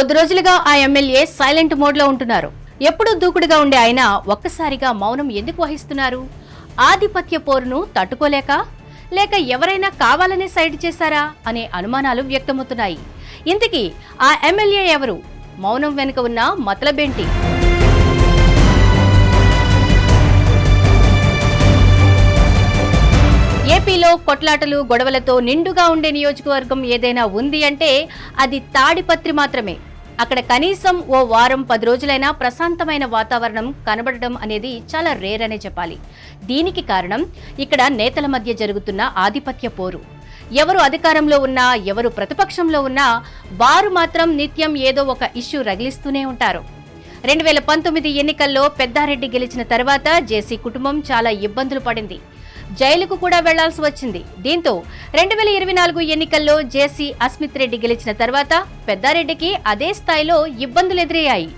కొద్ది రోజులుగా ఆ ఎమ్మెల్యే సైలెంట్ మోడ్లో ఉంటున్నారు. ఎప్పుడూ దూకుడుగా ఉండే ఆయన ఒక్కసారిగా మౌనం ఎందుకు వహిస్తున్నారు? ఆధిపత్య పోరును తట్టుకోలేక? లేక ఎవరైనా కావాలనే సైడ్ చేశారా? అనే అనుమానాలు వ్యక్తమవుతున్నాయి. ఇంతకీ ఆ ఎమ్మెల్యే ఎవరు? మౌనం వెనుక ఉన్న మతలబేంటి? ఏపీలో కొట్లాటలు గొడవలతో నిండుగా ఉండే నియోజకవర్గం ఏదైనా ఉంది అంటే అది తాడిపత్రి మాత్రమే. అక్కడ కనీసం ఓ వారం పది రోజులైనా ప్రశాంతమైన వాతావరణం కనబడడం అనేది చాలా రేర్ అనే చెప్పాలి. దీనికి కారణం ఇక్కడ నేతల మధ్య జరుగుతున్న ఆధిపత్య పోరు. ఎవరు అధికారంలో ఉన్నా ఎవరు ప్రతిపక్షంలో ఉన్నా వారు మాత్రం నిత్యం ఏదో ఒక ఇష్యూ రగిలిస్తూనే ఉంటారు. రెండు వేల పంతొమ్మిది ఎన్నికల్లో పెద్దారెడ్డి గెలిచిన తర్వాత జేసీ కుటుంబం చాలా ఇబ్బందులు పడింది. జైలుకు కూడా వెళ్ళాల్సి వచ్చింది. దీంతో రెండు వేల ఇరవై నాలుగు ఎన్నికల్లో జేసీ అస్మిత్ రెడ్డి గెలిచిన తర్వాత పెద్దారెడ్డికి అదే స్థాయిలో ఇబ్బందులు ఎదురయ్యాయి.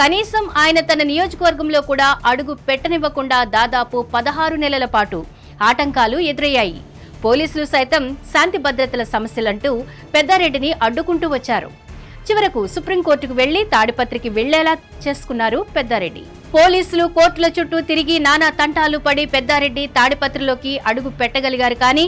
కనీసం ఆయన తన నియోజకవర్గంలో కూడా అడుగు పెట్టనివ్వకుండా దాదాపు పదహారు నెలల పాటు ఆటంకాలు ఎదురయ్యాయి. పోలీసులు సైతం శాంతి భద్రతల సమస్యలంటూ పెద్దారెడ్డిని అడ్డుకుంటూ వచ్చారు. చివరకు సుప్రీంకోర్టుకు వెళ్ళి తాడిపత్రికి వెళ్ళేలా చేసుకున్నారు పెద్దారెడ్డి. పోలీసులు కోర్టుల చుట్టూ తిరిగి నానా తంటాలు పడి పెద్దారెడ్డి తాడిపత్రిలోకి అడుగు పెట్టగలిగారు కానీ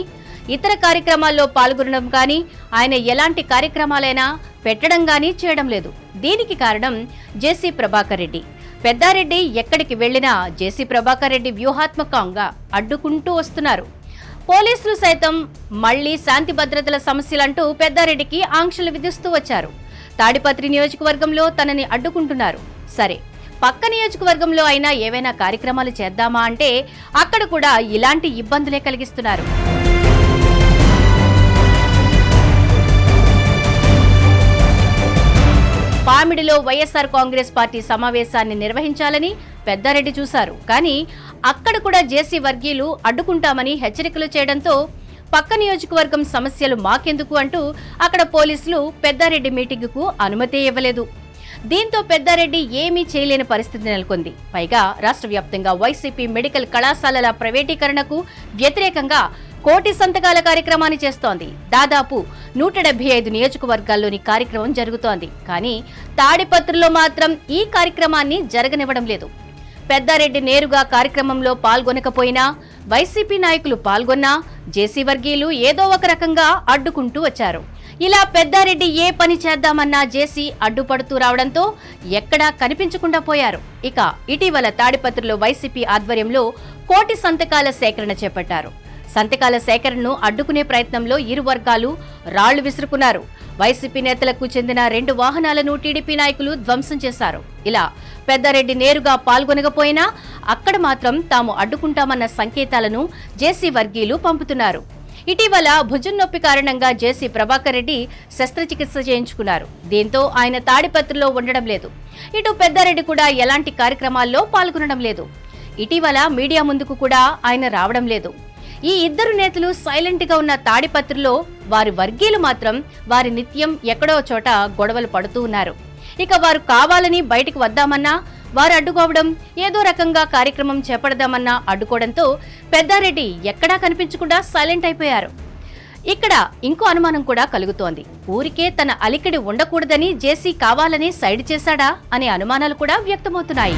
ఇతర కార్యక్రమాల్లో పాల్గొనడం కానీ ఆయన ఎలాంటి కార్యక్రమాలైనా పెట్టడం కానీ చేయడం లేదు. దీనికి కారణం జేసీ ప్రభాకర్ రెడ్డి. పెద్దారెడ్డి ఎక్కడికి వెళ్ళినా జేసీ ప్రభాకర్ రెడ్డి వ్యూహాత్మకంగా అడ్డుకుంటూ వస్తున్నారు. పోలీసులు సైతం మళ్ళీ శాంతి భద్రతల సమస్యలంటూ పెద్దారెడ్డికి ఆంక్షలు విధిస్తూ వచ్చారు. తాడిపత్రి నియోజకవర్గంలో తనని అడ్డుకుంటున్నారు. సరే పక్క నియోజకవర్గంలో అయినా ఏవైనా కార్యక్రమాలు చేద్దామా అంటే అక్కడ కూడా ఇలాంటి ఇబ్బందులే కలిగిస్తున్నారు. పామిడిలో వైఎస్ఆర్ కాంగ్రెస్ పార్టీ సమావేశాన్ని నిర్వహించాలని పెద్దారెడ్డి చూశారు. కానీ అక్కడ కూడా జేసీ వర్గీయులు అడ్డుకుంటామని హెచ్చరికలు చేయడంతో పక్క నియోజకవర్గం సమస్యలు మాకెందుకు అంటూ అక్కడ పోలీసులు పెద్దారెడ్డి మీటింగుకు అనుమతి ఇవ్వలేదు. దీంతో పెద్దారెడ్డి ఏమీ చేయలేని పరిస్థితి నెలకొంది. పైగా రాష్ట్ర వ్యాప్తంగా వైసీపీ మెడికల్ కళాశాలల ప్రైవేటీకరణకు వ్యతిరేకంగా కోటి సంతకాల కార్యక్రమాన్ని చేస్తోంది. దాదాపు నూట డెబ్బై ఐదు నియోజకవర్గాల్లోని కార్యక్రమం జరుగుతోంది. కానీ తాడిపత్రిలో మాత్రం ఈ కార్యక్రమాన్ని జరగనివ్వడం లేదు. పెద్దారెడ్డి నేరుగా కార్యక్రమంలో పాల్గొనకపోయినా వైసీపీ నాయకులు పాల్గొన్నా జేసీ వర్గీయులు ఏదో ఒక రకంగా అడ్డుకుంటూ వచ్చారు. ఇలా పెద్దారెడ్డి ఏ పని చేద్దామన్నా జేసీ అడ్డుపడుతూ రావడంతో ఎక్కడా కనిపించకుండా పోయారు. ఇక ఇటీవల తాడిపత్రిలో వైసీపీ ఆధ్వర్యంలో కోటి సంతకాల సేకరణ చేపట్టారు. సంతకాల సేకరణను అడ్డుకునే ప్రయత్నంలో ఇరు వర్గాలు రాళ్ళు విసురుకున్నారు. వైసీపీ నేతలకు చెందిన రెండు వాహనాలను టీడీపీ నాయకులు ధ్వంసం చేశారు. ఇలా పెద్దారెడ్డి నేరుగా పాల్గొనకపోయినా అక్కడ మాత్రం తాము అడ్డుకుంటామన్న సంకేతాలను జేసీ వర్గీయులు పంపుతున్నారు. ఇటీవల భుజం నొప్పి కారణంగా జేసీ ప్రభాకర్ రెడ్డి శస్త్రచికిత్స చేయించుకున్నారు. దీంతో ఆయన తాడిపత్రిలో ఉండడం లేదు. ఇటు పెద్దారెడ్డి కూడా ఎలాంటి కార్యక్రమాల్లో పాల్గొనడం లేదు. ఇటీవల మీడియా ముందుకు కూడా ఆయన రావడం లేదు. ఈ ఇద్దరు నేతలు సైలెంట్గా ఉన్న తాడిపత్రిలో వారి వర్గీయులు మాత్రం వారి నిత్యం ఎక్కడో చోట గొడవలు పడుతూ ఉన్నారు. ఇక వారు కావాలని బయటికి వద్దామన్నా వారు అడ్డుకోవడం ఏదో రకంగా కార్యక్రమం చేపడదామన్నా అడ్డుకోవడంతో పెద్దారెడ్డి ఎక్కడా కనిపించకుండా సైలెంట్ అయిపోయారు. ఇక్కడ ఇంకో అనుమానం కూడా కలుగుతోంది. ఊరికే తన అలికిడి ఉండకూడదని జేసీ కావాలని సైడ్ చేశాడా అనే అనుమానాలు కూడా వ్యక్తమవుతున్నాయి.